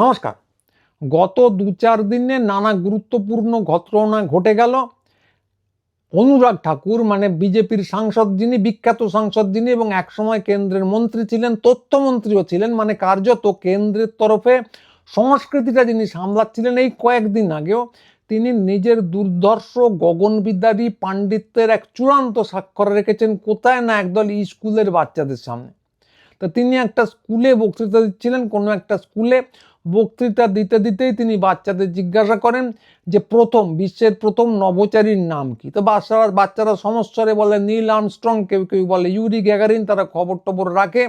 নমস্কার। গত দু চার দিনে নানা গুরুত্বপূর্ণ ঘটনা ঘটে গেল। অনুরাগ ঠাকুর মানে বিজেপির সাংসদ যিনি, বিখ্যাত সাংসদ যিনি এবং একসময় কেন্দ্রের মন্ত্রী ছিলেন, তথ্যমন্ত্রীও ছিলেন মানে কার্যত কেন্দ্রের তরফে সংস্কৃতিটা যিনি সামলাচ্ছিলেন এই কয়েকদিন আগেও, তিনি নিজের দুর্ধর্ষ গগনবিদ্যারী পাণ্ডিত্যের এক চূড়ান্ত স্বাক্ষর রেখেছেন কোথায় না একদল স্কুলের বাচ্চাদের সামনে। তা তিনি একটা স্কুলে বক্তৃতা দিচ্ছিলেন, কোনো একটা স্কুলে বক্তৃতা দিতে দিতেই তিনি বাচ্চাদের জিজ্ঞাসা করেন যে প্রথম, বিশ্বের প্রথম নভোচারীর নাম কি? তো বাচ্চারা বাচ্চারা সমস্যারে বলে নীল আর্মস্ট্রং, কেউ কেউ বলে ইউরি গ্যাগারিন, তারা খবর টবর রাখে।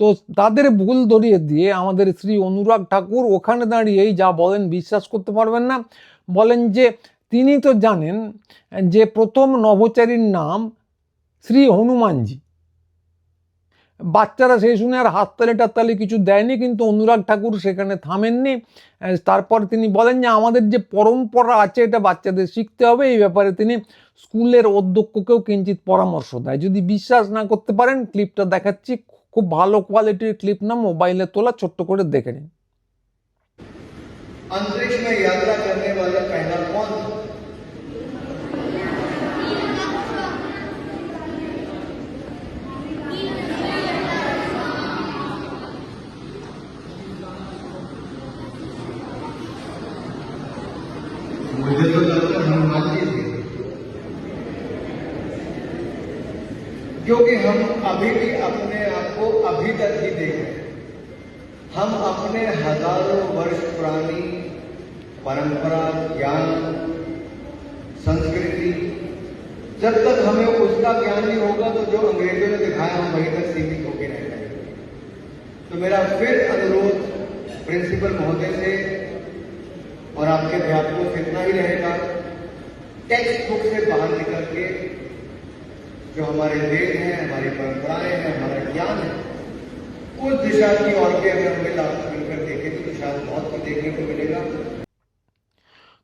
তো তাদের ভুল ধরিয়ে দিয়ে আমাদের শ্রী অনুরাগ ঠাকুর ওখানে দাঁড়িয়েই যা বলেন বিশ্বাস করতে পারবেন না। বলেন যে তিনি তো জানেন যে প্রথম নভোচারীর নাম শ্রী হনুমানজি। বাচ্চারা সেই শুনে আর হাততালি টাততালি কিছু দেয়নি কিন্তু অনুরাগ ঠাকুর সেখানে থামেননি আহ, তারপর তিনি বলেন যে আমাদের যে পরম্পরা আছে এটা বাচ্চাদের শিখতে হবে এই ব্যাপারে তিনি স্কুলের অধ্যক্ষকেও কিঞ্চিত পরামর্শ দেয় যদি বিশ্বাস না করতে পারেন ক্লিপটা দেখাচ্ছি খুব ভালো কোয়ালিটির ক্লিপ না মোবাইলে তোলা ছোট্ট করে দেখে নিন अंतरिक्ष में यात्रा करने वाला पहला मुझे तो लगता है हनुमान जी थे क्योंकि हम अभी भी अपने आप को अभी तक ही देख। रहे हम अपने हज़ारों वर्ष पुरानी परंपरा, ज्ञान, संस्कृति, जब तक हमें उसका ज्ञान नहीं होगा तो जो अंग्रेज़ों ने दिखाया, हम वहीं तक सीमित होकर रह जाएँगे। तो मेरा फिर अनुरोध प्रिंसिपल महोदय से और आपके अध्यापकों से इतना ही रहेगा टेक्स्ट बुक से बाहर निकल के जो हमारे वेद हैं हमारी परंपराएं हैं हमारा ज्ञान है उस दिशा की ओर के अगर हमें लाभ मिलकर देखें तो शायद बहुत कुछ देखने को मिलेगा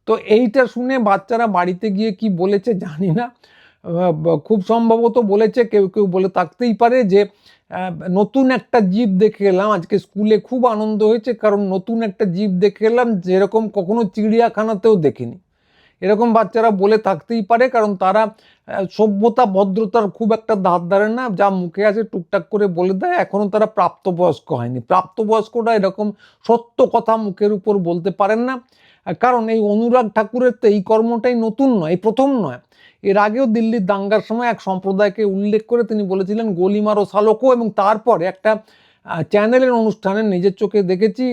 তো এইটা শুনে বাচ্চারা বাড়িতে গিয়ে কি বলেছে জানি না আহ, ব- খুব সম্ভবত বলেছে কেউ কেউ বলে থাকতেই পারে যে আহ, নতুন একটা জীব দেখে এলাম আজকে স্কুলে খুব আনন্দ হয়েছে, কারণ নতুন একটা জীব দেখে এলাম যেরকম কখনো চিড়িয়াখানাতেও দেখিনি। এরকম বাচ্চারা বলে থাকতেই পারে, কারণ তারা সভ্যতা, ভদ্রতার খুব একটা ধার ধারে না, যা মুখে আছে টুকটাক করে বলে দেয় এখনও তারা প্রাপ্তবয়স্ক হয়নি। প্রাপ্তবয়স্করা এরকম সত্য কথা মুখের উপর বলতে পারেন না কারণ এই অনুরাগ ঠাকুরের তো এই কর্মটাই নতুন নয়, এই প্রথম নয়। এর আগেও দিল্লির দাঙ্গার সময় এক সম্প্রদায়কে উল্লেখ করে তিনি বলেছিলেন গলিমারো সালোকো এবং তারপরে একটা চ্যানেলের অনুষ্ঠানে নিজের চোখে দেখেছি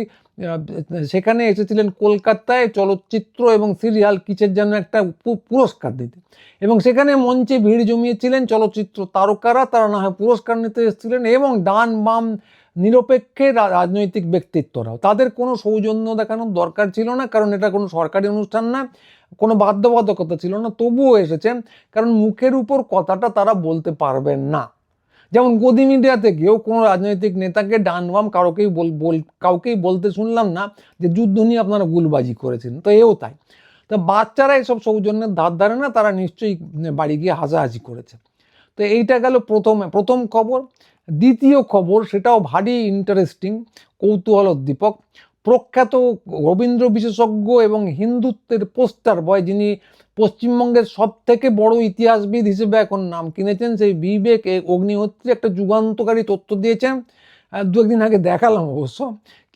সেখানে এসেছিলেন কলকাতায় চলচ্চিত্র এবং সিরিয়াল কিসের যেন একটা পুরস্কার দিতে। এবং সেখানে মঞ্চে ভিড় জমিয়েছিলেন চলচ্চিত্র তারকারা, তারা না হয় পুরস্কার নিতে এসেছিলেন এবং ডান বাম নিরপেক্ষে রাজনৈতিক ব্যক্তিত্বরাও। তাদের কোনো সৌজন্য দেখানোর দরকার ছিল না, কারণ এটা কোনো সরকারি অনুষ্ঠান না, কোনো বাধ্যবাধকতা ছিল না। তবুও এসেছেন, কারণ মুখের উপর কথাটা তারা বলতে পারবেন না। যেমন গদি মিডিয়াতে গিয়েও কোনো রাজনৈতিক নেতাকে ডান বাম কাউকেই বল কাউকেই বলতে শুনলাম না যে যুদ্ধ নিয়ে আপনারা গুলবাজি করেছেন। তো এও তাই। তো বাচ্চারা এসব সৌজন্যের ধার ধারে না, তারা নিশ্চয়ই বাড়ি গিয়ে হাসাহাসি করেছে। তো এইটা গেল প্রথমে, প্রথম খবর। দ্বিতীয় খবর, সেটাও ভারী ইন্টারেস্টিং কৌতূহল উদ্দীপক। প্রখ্যাত রবীন্দ্র বিশেষজ্ঞ এবং হিন্দুত্বের পোস্টার বয় যিনি পশ্চিমবঙ্গের সব থেকে বড় ইতিহাসবিদ হিসেবে এখন নাম কিনেছেন সেই বিবেক অগ্নিহোত্রী। একটা যুগান্তকারী তথ্য দিয়েছেন। দু একদিন আগে দেখালাম অবশ্য।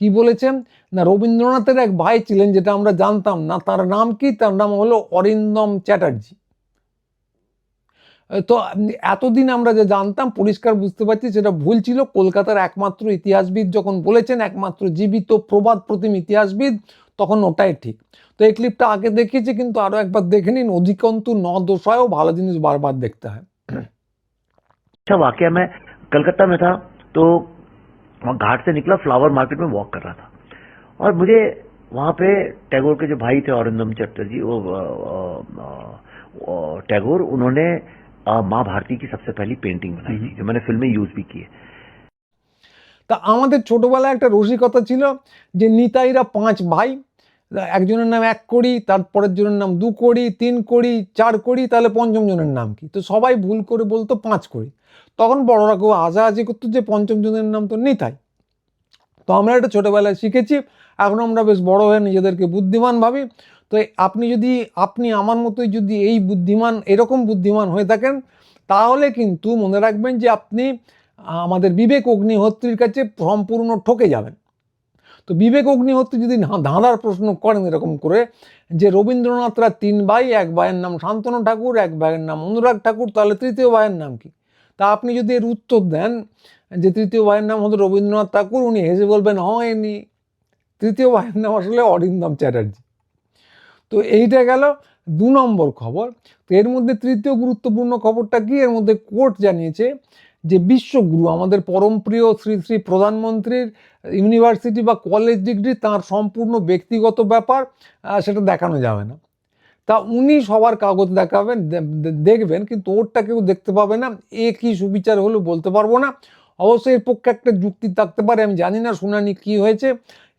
কি বলেছেন? না, রবীন্দ্রনাথের এক ভাই ছিলেন যেটা আমরা জানতাম না, তার নাম কি? তার নাম হলো অরিন্দম চ্যাটার্জি। তো এতদিন আমরা যে জানতাম, পরিষ্কার বুঝতে পারছি সেটা ভুল ছিল। কলকাতার একমাত্র ইতিহাসবিদ যখন বলেছেন, একমাত্র জীবিত প্রবাদ প্রতিম ইতিহাসবিদ তখন ওটাই ঠিক তো এই ক্লিপটা আগে দেখিয়েছি কিন্তু আরও একবার দেখে নিন অধিকন্তু ন দোষায়ও ভালো জিনিস বারবার দেখতে হয় अच्छा वाकया मैं कलकत्ता में था तो वहाँ घाट से निकला फ्लावर मार्केट में वॉक कर रहा था और मुझे वहाँ पे टैगोर के जो भाई थे औरंदम चटर्जी वो अ, अ, अ, टैगोर उन्होंने अ, माँ भारती की सबसे पहली पेंटिंग बनाई थी जो मैंने फिल्म में यूज भी की है তা আমাদের ছোটবেলায় একটা রসিকতা ছিল যে নিতাইরা পাঁচ ভাই, একজনের নাম এক কড়ি তারপরের জনের নাম দু কড়ি তিন কড়ি চার কড়ি তাহলে পঞ্চম জনের নাম কি? তো সবাই ভুল করে বলতো পাঁচ কড়ি তখন বড়রা কেউ হাসাহাসি করতো যে পঞ্চম জনের নাম তো নিতাই। তো আমরা এটা ছোটোবেলায় শিখেছি, এখন আমরা বেশ বড় হয়ে নিজেদেরকে বুদ্ধিমান ভাবি। তো আপনি যদি, আপনি আমার মতোই যদি এই বুদ্ধিমান, এরকম বুদ্ধিমান হয়ে থাকেন, তাহলে কিন্তু মনে রাখবেন যে আপনি আমাদের বিবেক অগ্নিহোত্রীর কাছে সম্পূর্ণ ঠকে যাবেন। তো বিবেক অগ্নিহোত্রী যদি ধাঁধার প্রশ্ন করেন এরকম করে যে রবীন্দ্রনাথরা তিন ভাই, এক ভাইয়ের নাম শান্তনু ঠাকুর, এক ভাইয়ের নাম অনুরাগ ঠাকুর, তাহলে তৃতীয় ভাইয়ের নাম কি? তা আপনি যদি এর উত্তর দেন যে তৃতীয় ভাইয়ের নাম হতো রবীন্দ্রনাথ ঠাকুর, উনি হেসে বলবেন হয়নি তৃতীয় ভাইয়ের নাম আসলে অরিন্দম চ্যাটার্জি। তো এইটা গেল দু নম্বর খবর। তো এর মধ্যে তৃতীয় গুরুত্বপূর্ণ খবরটা কি? এর মধ্যে কোর্ট জানিয়েছে যে বিশ্বগুরু, আমাদের পরম প্রিয় শ্রী শ্রী প্রধানমন্ত্রীর ইউনিভার্সিটি বা কলেজ ডিগ্রি, তার সম্পূর্ণ ব্যক্তিগত ব্যাপার সেটা দেখানো যাবে না। তা উনি সবার কাগজ দেখাবেন দেখবেন, কিন্তু ওরটা কেউ দেখতে পাবে না। এ কি সুবিচার হলো বলতে পারব না। অবশ্যই এর পক্ষে একটা যুক্তি থাকতে পারে, আমি জানি না শুনানি কি হয়েছে।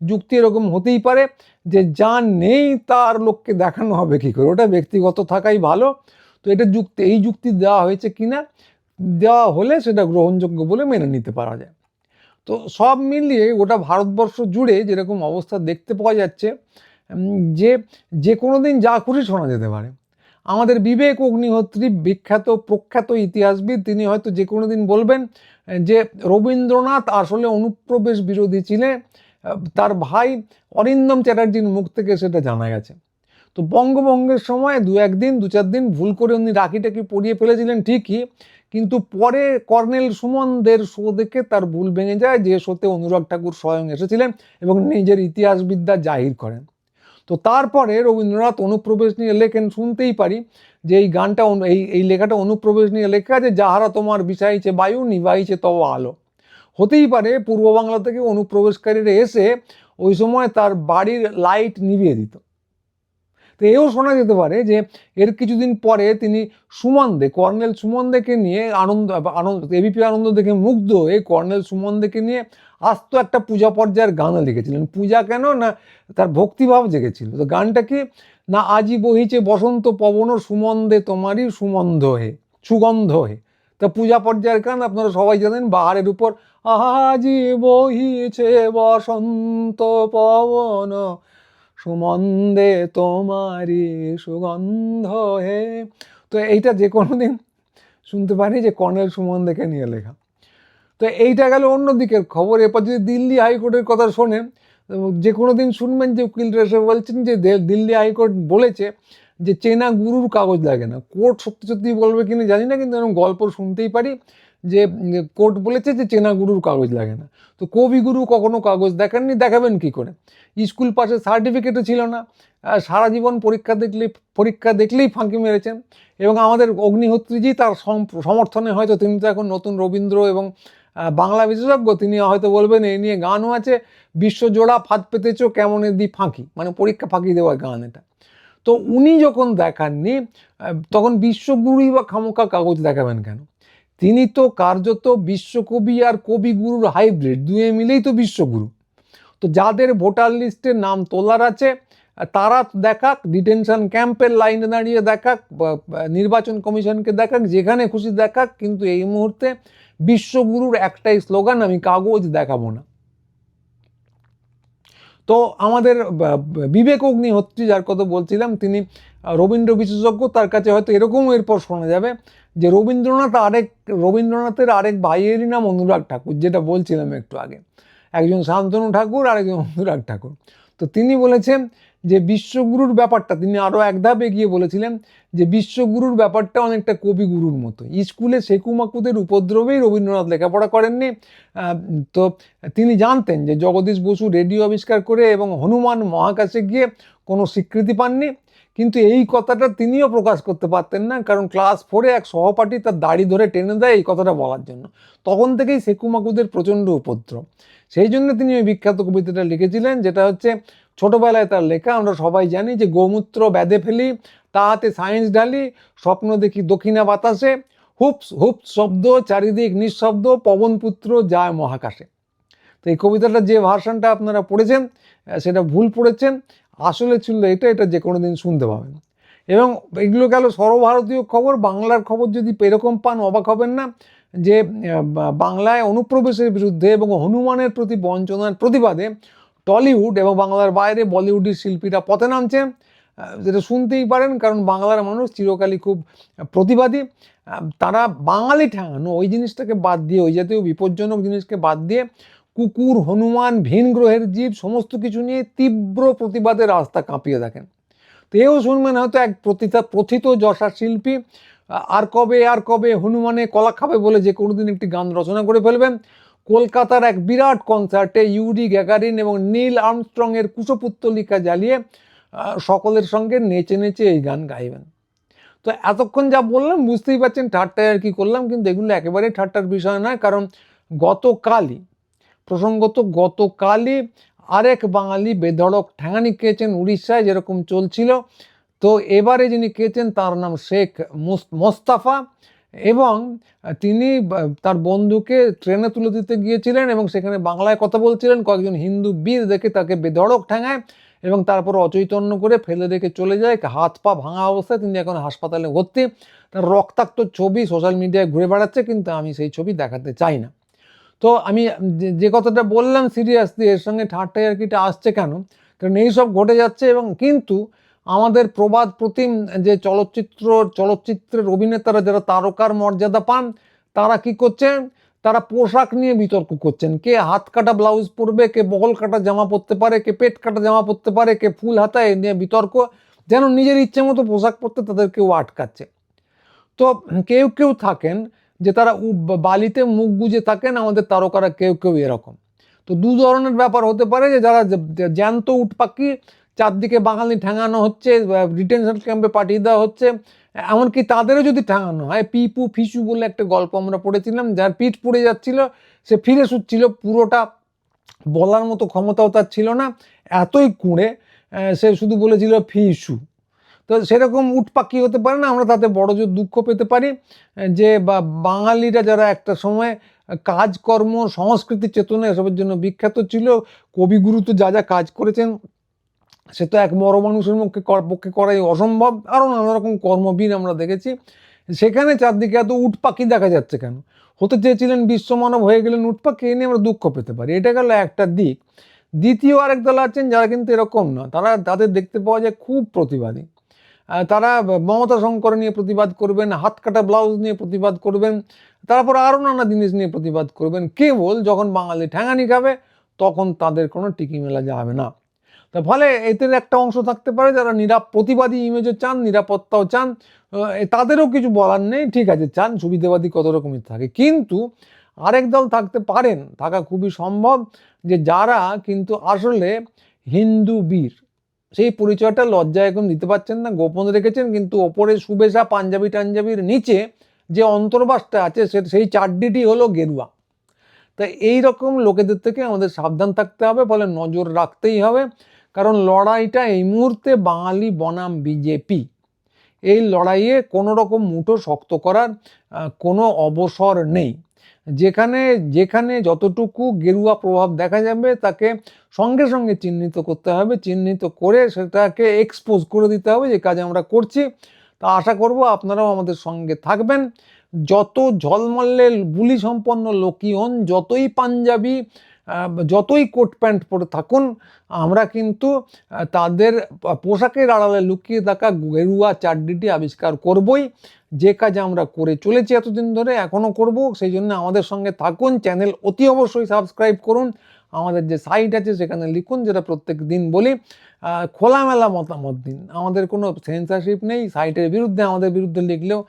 যুক্তি এরকম হতেই পারে যে যা নেই তার লোককে দেখানো হবে কি করে? ওটা ব্যক্তিগত থাকাই ভালো। তো এটা যুক্তি, এই যুক্তি দেওয়া হয়েছে কিনা? দেওয়া হলে সেটা গ্রহণযোগ্য বলে মেনে নিতে পারা যায়। তো সব মিলিয়ে গোটা ভারতবর্ষ জুড়ে যেরকম অবস্থা দেখতে পাওয়া যাচ্ছে যে যে কোনো দিন যা খুশি শোনা যেতে পারে। আমাদের বিবেক, অগ্নিহোত্রী, বিখ্যাত, প্রখ্যাত ইতিহাসবিদ, তিনি হয়তো যে কোনো দিন বলবেন, যে রবীন্দ্রনাথ আসলে অনুপ্রবেশ বিরোধী ছিলেন, তার ভাই অরিন্দম চ্যাটার্জির মুখ থেকে সেটা জানা গেছে। তো বঙ্গভঙ্গের সময় দু একদিন দু চার দিন ভুল করে উনি রাখিটাকে পড়িয়ে ফেলেছিলেন ঠিকই কিন্তু পরে কর্নেল সুমনদের শো দেখে তার ভুল ভেঙে যায়, যে শোতে অনুরাগ ঠাকুর স্বয়ং এসেছিলেন এবং নিজের ইতিহাসবিদ্যা জাহির করেন। তো তারপরে রবীন্দ্রনাথ অনুপ্রবেশ নিয়ে লেখেন, শুনতেই পারি যে এই গানটা এই এই লেখাটা অনুপ্রবেশ নিয়ে লেখা আছে, যাহারা তোমার বিষাইছে বায়ু, নিভাইছে তব আলো। হতেই পারে পূর্ব বাংলা থেকে অনুপ্রবেশকারীরা এসে ওই সময় তার বাড়ির লাইট নিভিয়ে দিত। এও শোনা যেতে পারে যে এর কিছুদিন পরে তিনি সুমন দে কর্নেল সুমন দেকে নিয়ে আনন্দ আনন্দ এবিপি আনন্দ দেখে মুগ্ধ হয়ে কর্নেল সুমন দেকে নিয়ে আস্ত একটা পূজা পর্যায়ের গান লিখেছিলেন। পূজা কেন? না, তার ভক্তিভাব জেগেছিল। তো গানটা কি? না, আজি বহিছে বসন্ত পবন, সুমন্দে তোমারই সুমন্ধ হে, সুগন্ধ হে। তা পূজা পর্যায়ের গান আপনারা সবাই জানেন, বাহারের উপর, আজি বহিছে বসন্ত পবন সুমন্দে তোমারই সুগন্ধ হে। তো এইটা যে কোনো দিন শুনতে পারি যে কর্নেল সুমন দেখে নিয়ে লেখা। তো এইটা গেল অন্য দিকের খবর। এরপর যদি দিল্লি হাইকোর্টের কথা শোনেন যে কোনো দিন শুনবেন যে উকিলরা এসে বলছেন যে দিল্লি হাইকোর্ট বলেছে যে চেনা গুরুর কাগজ লাগে না। কোর্ট সত্যি সত্যি বলবে কিনা জানি না, কিন্তু এরকম গল্প শুনতেই পারি। যে কোর্ট বলেছে যে চেনা গুরুর কাগজ লাগে না। তো কবিগুরু কখনো কাগজ দেখাননি, দেখাবেন কি করে? স্কুল পাশে সার্টিফিকেটও ছিল না। সারা জীবন পরীক্ষা দেখলে, পরীক্ষা দেখলেই ফাঁকি মেরেছেন। এবং আমাদের অগ্নিহোত্রীজি তার সম- সমর্থনে হয়তো তিনি তো এখন নতুন রবীন্দ্র এবং বাংলা বিশেষজ্ঞ, তিনি হয়তো বলবেন এই নিয়ে গানও আছে বিশ্বজোড়া ফাঁদ পেতেছ, কেমন দি ফাঁকি? মানে পরীক্ষা ফাঁকি দেওয়া গান এটা। তো উনি যখন দেখাননি তখন বিশ্বগুরুই বা খামোকা কাগজ দেখাবেন কেন? তিনি তো কার্যত বিশ্বকবি আর কবিগুরুর হাইব্রিড, দুয়ে মিলেই তো বিশ্বগুরু। তো যাদের ভোটার লিস্টে নাম তোলার আছে, তারা দেখাক, ডিটেনশন ক্যাম্পের লাইনে দাঁড়িয়ে দেখাক নির্বাচন কমিশনকে দেখাক, যেখানে খুশি দেখাক, কিন্তু এই মুহূর্তে বিশ্বগুরুর একটাই স্লোগান, আমি কাগজ দেখাবো না। তো আমাদের বিবেক অগ্নিহোত্রী যার কথা বলছিলাম, তিনি রবীন্দ্র বিশেষজ্ঞ তার কাছে হয়তো এরকমও এরপর শোনা যাবে যে রবীন্দ্রনাথ আরেক, রবীন্দ্রনাথের আরেক ভাইয়েরই নাম অনুরাগ ঠাকুর, যেটা বলছিলাম একটু আগে। একজন শান্তনু ঠাকুর আর একজন অনুরাগ ঠাকুর। তো তিনি বলেছেন যে বিশ্বগুরুর ব্যাপারটা, তিনি আরও এক ধাপ এগিয়ে বলেছিলেন যে বিশ্বগুরুর ব্যাপারটা অনেকটা কবিগুরুর মতো। স্কুলে শেকুমাকুদের উপদ্রবেই রবীন্দ্রনাথ লেখাপড়া করেননি। তো তিনি জানতেন যে জগদীশ বসু রেডিও আবিষ্কার করে এবং হনুমান মহাকাশে গিয়ে কোনো স্বীকৃতি পাননি। কিন্তু এই কথাটা তিনিও প্রকাশ করতে পারতেন না, কারণ ক্লাস ফোরে এক সহপাঠী তার দাড়ি ধরে টেনে দেয় এই কথাটা বলার জন্য। তখন থেকেই সেকুমাকুদের প্রচণ্ড উপদ্রব। সেই জন্য তিনি ওই বিখ্যাত কবিতাটা লিখেছিলেন, যেটা হচ্ছে, ছোটোবেলায় তার লেখা, আমরা সবাই জানি যে গোমূত্র ব্যাধে ফেলি, তাহাতে সায়েন্স ঢালি, স্বপ্ন দেখি দক্ষিণা বাতাসে, হুপস হুপস শব্দ, চারিদিক নিঃশব্দ পবনপুত্র যায় মহাকাশে। তো এই কবিতাটা যে ভার্সানটা আপনারা পড়েছেন সেটা ভুল পড়েছেন। আসলে ছিল এটা এটা যে কোনো দিন শুনতে পাবেন। এবং এগুলো গেল সর্বভারতীয় খবর, বাংলার খবর যদি এরকম পান, অবাক হবেন না যে বাংলায় অনুপ্রবেশের বিরুদ্ধে এবং হনুমানের প্রতি বঞ্চনার প্রতিবাদে টলিউড এবং বাংলার বাইরে বলিউডের শিল্পীরা পথে নামছে। যেটা শুনতেই পারেন, কারণ বাংলার মানুষ চিরকালই খুব প্রতিবাদী। তারা বাঙালি ঠেঙানো ওই জিনিসটাকে বাদ দিয়ে, ওই জাতীয় বিপজ্জনক জিনিসকে বাদ দিয়ে কুকুর, হনুমান, ভিন গ্রহের জীব, সমস্ত কিছু নিয়ে তীব্র প্রতিবাদের রাস্তা কাঁপিয়ে দেখেন। তো এও শুনবেন হয়তো এক প্রতিতা প্রথিত যশা শিল্পী আর কবে আর কবে হনুমানে কলা খাবে বলে যে কোনোদিন একটি গান রচনা করে ফেলবেন। কলকাতার এক বিরাট কনসার্টে ইউডি গ্যাগারিন এবং নীল আর্মস্ট্রংয়ের কুশপুত্তলিকা জ্বালিয়ে সকলের সঙ্গে নেচে নেচে এই গান গাইবেন। তো এতক্ষণ যা বললাম বুঝতেই পারছেন, ঠাট্টায় আর কি করলাম, কিন্তু এগুলো একেবারেই ঠাট্টার বিষয় নয়, কারণ গতকালই প্রসঙ্গত গতকালই আরেক বাঙালি বেধড়ক ঠ্যাঙানি খেয়েছেন উড়িষ্যায়, যেরকম চলছিল। তো এবারে যিনি খেয়েছেন তার নাম শেখ মুস- মোস্তাফা এবং তিনি তার বন্ধুকে ট্রেনে তুলে দিতে গিয়েছিলেন এবং সেখানে বাংলায় কথা বলছিলেন। কয়েকজন হিন্দু বীর দেখে তাকে বেধড়ক ঠ্যাঙায় এবং তারপর অচৈতন্য করে ফেলে রেখে চলে যায়। হাত পা ভাঙা অবস্থায় তিনি এখন হাসপাতালে ভর্তি। তার রক্তাক্ত ছবি সোশ্যাল মিডিয়ায় ঘুরে বেড়াচ্ছে, কিন্তু আমি সেই ছবি দেখাতে চাই না। তো আমি যে- কথাটা বললাম সিরিয়াসলি, এর সঙ্গে ঠাট্টাই আর কিটা আসছে কেন? কারণ এইসব ঘটে যাচ্ছে এবং কিন্তু আমাদের প্রবাদ প্রতিম যে চলচ্চিত্র, চলচ্চিত্রের অভিনেতারা যারা তারকার মর্যাদা পান, তারা কি করছেন? তারা পোশাক নিয়ে বিতর্ক করছেন। কে হাত কাটা ব্লাউজ পরবে, কে বগল কাটা জামা পরতে পারে, কে পেট কাটা জামা পরতে পারে, কে ফুল হাতায় নিয়ে বিতর্ক, যেন নিজের ইচ্ছে মতো পোশাক পরতে তাদের কেউ আটকাচ্ছে। তো কেউ কেউ থাকেন যে তারা বালিতে মুখ গুজে থাকেন, আমাদের তারকারা কেউ কেউ এরকম। তো দু ধরনের ব্যাপার হতে পারে যে যারা জ্যান্ত উট পাখি চারদিকে বাঙালি ঠেঙানো হচ্ছে রিটেনশন ক্যাম্পে পাঠিয়ে দেওয়া হচ্ছে, এমনকি তাদেরও যদি ঠ্যাঙানো হয়, পিপু, ফিসু বলে একটা গল্প আমরা পড়েছিলাম, যার পিঠ পুড়ে যাচ্ছিল, সে ফিরে শুচ্ছিল, পুরোটা বলার মতো ক্ষমতাও তার ছিল না, এতই কুঁড়ে সে শুধু বলেছিল ফিসু। তো সেরকম উট পাখি হতে পারে না, আমরা তাতে বড় জোর দুঃখ পেতে পারি, যে বা বাঙালিরা যারা একটা সময় কাজকর্ম সংস্কৃতি, চেতনা এসবের জন্য বিখ্যাত ছিল, কবিগুরু তো যা যা কাজ করেছেন, সে তো এক বড় মানুষের মুখে পক্ষে করাই অসম্ভব, আরও নানা রকম কর্মবীর আমরা দেখেছি। সেখানে চারদিকে এত উট পাখি দেখা যাচ্ছে কেন? হতে চেয়েছিলেন বিশ্বমানব, হয়ে গেলেন উট পাখি এ নিয়ে আমরা দুঃখ পেতে পারি। এটা গেল একটা দিক। দ্বিতীয় আরেক দল আছেন যারা কিন্তু এরকম না তারা, তাদের দেখতে পাওয়া যায় খুব প্রতিবাদী। তারা মমতা শঙ্কর নিয়ে প্রতিবাদ করবেন, হাত কাটা ব্লাউজ নিয়ে প্রতিবাদ করবেন, তারপর আরও নানা জিনিস নিয়ে প্রতিবাদ করবেন। কেবল যখন বাঙালি ঠ্যাঙানি খাবে, তখন তাদের কোনো টিকি মেলা যাবে না। তো ফলে এদের একটা অংশ থাকতে পারে যারা নিরাপ প্রতিবাদী ইমেজও চান, নিরাপত্তাও চান তাদেরও কিছু বলার নেই, ঠিক আছে, চান, সুবিধাবাদী কত রকমের থাকে। কিন্তু আরেক দল থাকতে পারেন, থাকা খুবই সম্ভব যে যারা কিন্তু আসলে হিন্দু বীর। সেই পরিচয়টা লজ্জায় এখন দিতে পারছেন না, গোপন রেখেছেন, কিন্তু ওপরে শুভেচ্ছা পাঞ্জাবি টাঞ্জাবির নিচে যে অন্তর্বাসটা আছে সেই চারডিটি হলো গেরুয়া। তাই এই রকম লোকেদের থেকে আমাদের সাবধান থাকতে হবে, ফলে নজর রাখতেই হবে, কারণ লড়াইটা এই মুহূর্তে বাঙালি বনাম বিজেপি। এই লড়াইয়ে কোনো রকম মুঠো শক্ত করার কোনো অবসর নেই। যেখানে যেখানে যতটুকু গেরুয়া প্রভাব দেখা যাবে, তাকে সঙ্গে সঙ্গে চিহ্নিত করতে হবে। চিহ্নিত করে সেটাকে এক্সপোজ করে দিতে হবে যে কাজ আমরা করছি। তা আশা করব আপনারাও আমাদের সঙ্গে থাকবেন। যত ঝলমল্লে বুলি সম্পন্ন লোকই হন, যতই পাঞ্জাবি যতই কোট প্যান্ট পরে থাকুন, আমরা কিন্তু তাদের পোশাকের আড়ালে লুকিয়ে থাকা গেরুয়া চারডিটি আবিষ্কার করবই। যে কাজ আমরা করে চলেছি এতদিন ধরে এখনও করব, সেই জন্য আমাদের সঙ্গে থাকুন। চ্যানেল অতি অবশ্যই সাবস্ক্রাইব করুন। আমাদের যে সাইট আছে, সেখানে লিখুন, যেটা প্রত্যেক দিন বলি। খোলামেলা মতামত দিন। আমাদের কোনো সেন্সারশিপ নেই। সাইটের বিরুদ্ধে, আমাদের বিরুদ্ধে লিখলেও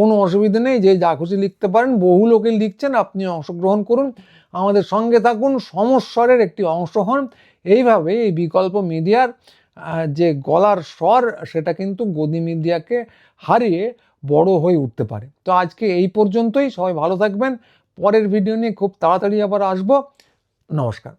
কোনো অসুবিধা নেই, যে যা খুশি লিখতে পারেন। বহু লোকে লিখছেন, আপনি অংশগ্রহণ করুন। আমাদের সঙ্গে থাকুন, সমস্বরের একটি অংশ হন। এইভাবে এই বিকল্প মিডিয়ার যে গলার স্বর, সেটা কিন্তু গদি মিডিয়াকে হারিয়ে বড় হয়ে উঠতে পারে। তো আজকে এই পর্যন্তই। সবাই ভালো থাকবেন। পরের ভিডিও নিয়ে খুব তাড়াতাড়ি আবার আসব। নমস্কার।